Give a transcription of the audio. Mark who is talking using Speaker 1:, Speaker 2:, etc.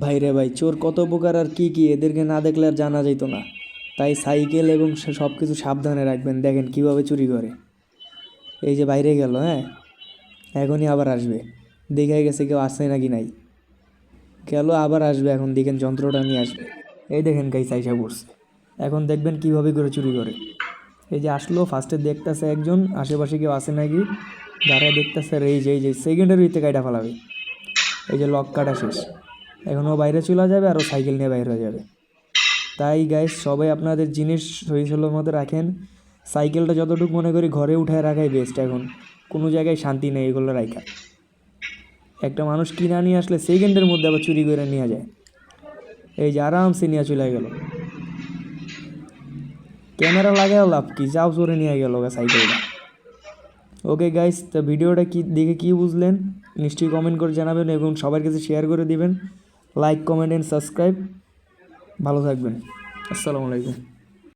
Speaker 1: ভাই রে ভাই, চোর কত প্রকার আর কি কি? এদেরকে না দেখলে আর জানা যেত না। তাই সাইকেল এবং সব কিছু সাবধানে রাখবেন। দেখেন কীভাবে চুরি করে। এই যে বাইরে গেল হ্যাঁ? এখনই আবার আসবে। দেখে গেছে কেউ আসছে নাকি নাই। গেল, আবার আসবে এখন। দেখেন যন্ত্রটা নিয়ে আসবে। এই দেখেন গাই সাইসা পড়ছে। এখন দেখবেন কীভাবে করে চুরি করে। এই যে আসলো ফার্স্টে দেখতেছে একজন। আশেপাশে কেউ আসে নাকি? দাঁড়ায় দেখতেছে আর এই যে এই যে সেকেন্ডের ভিতরে কাইটা ফেলাবে। এই যে লক কাটা শেষ। এখন ও বাইরে চলে যাবে আর ও সাইকেল নিয়ে বাইরে যাবে। তাই গাইস সবাই আপনাদের জিনিস সহিসলের মতো রাখেন। সাইকেলটা যতটুকু মনে করি ঘরে উঠায় রাখাই বেস্ট এখন। কোনো জায়গায় শান্তি নেই এগুলো রাখা একটা মানুষ কিনা নিয়ে আসলে সেকেন্ডের মধ্যে আবার চুরি করে নিয়ে যায়। এই যে আরামসে নিয়ে চলে গেল। ক্যামেরা লাগাও লাভ কি? যাও চোরে নিয়ে গেল সাইকেলটা। ওকে গাইস তো ভিডিওটা কি, দেখে কি বুঝলেন? নিশ্চয়ই কমেন্ট করে জানাবেন এবং সবার কাছে শেয়ার করে দিবেন। লাইক কমেন্ট অ্যান্ড সাবস্ক্রাইব ভালো থাকবেন। আসসালামু আলাইকুম।